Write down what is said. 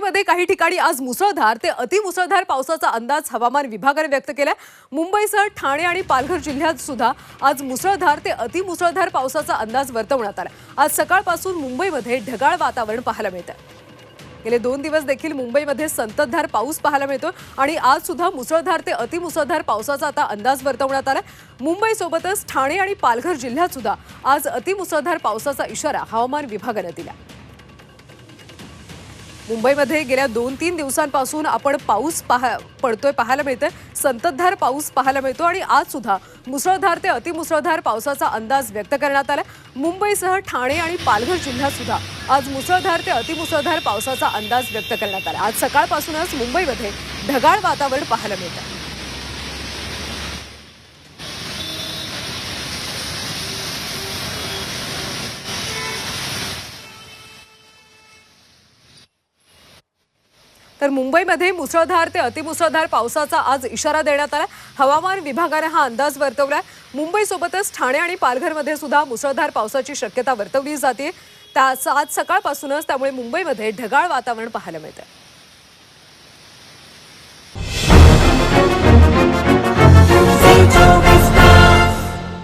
मुंबईमध्ये काही ठिकाणी आज मुसळधार ते अतिमुसळधार पावसाचा अंदाज हवामान विभागाने व्यक्त केला मुंबईसह ठाणे आणि पालघर जिल्ह्यात सुद्धा आज मुसळधार ते अतिमुसळधार पावसाचा अंदाज वर्तवण्यात आला आज सकाळपासून मुंबईमध्ये ढगाळ वातावरण पाहायला मिळतं गेले दोन दिवस देखील मुंबईमध्ये संततधार पाऊस पाहायला मिळतो आणि आज सुद्धा मुसळधार ते अतिमुसळधार पावसाचा आता अंदाज वर्तवण्यात आला मुंबईसोबतच ठाणे आणि पालघर जिल्ह्यात सुद्धा आज अतिमुसळधार पावसाचा इशारा हवामान विभागानं दिला मुंबईमध्ये गेल्या दोन तीन दिवसांपासून आपण पाऊस पाहा पडतोय पाहायला मिळतोय. संततधार पाऊस पाहायला मिळतो आणि आज सुद्धा मुसळधार ते अतिमुसळधार पावसाचा अंदाज व्यक्त करण्यात आला मुंबईसह ठाणे आणि पालघर जिल्ह्यात सुद्धा आज मुसळधार ते अतिमुसळधार पावसाचा अंदाज व्यक्त करण्यात आला आज सकाळपासूनच मुंबईमध्ये ढगाळ वातावरण पाहायला मिळतं तर मुंबईमध्ये मुसळधार ते अतिमुसळधार पावसाचा आज इशारा देण्यात आला हवामान विभागाने हा अंदाज वर्तवला मुंबईसोबतच ठाणे आणि पालघरमध्ये सुद्धा मुसळधार पावसाची शक्यता वर्तवली जाते त्या आज सकाळपासूनच त्यामुळे मुंबईमध्ये ढगाळ वातावरण पाहायला मिळतं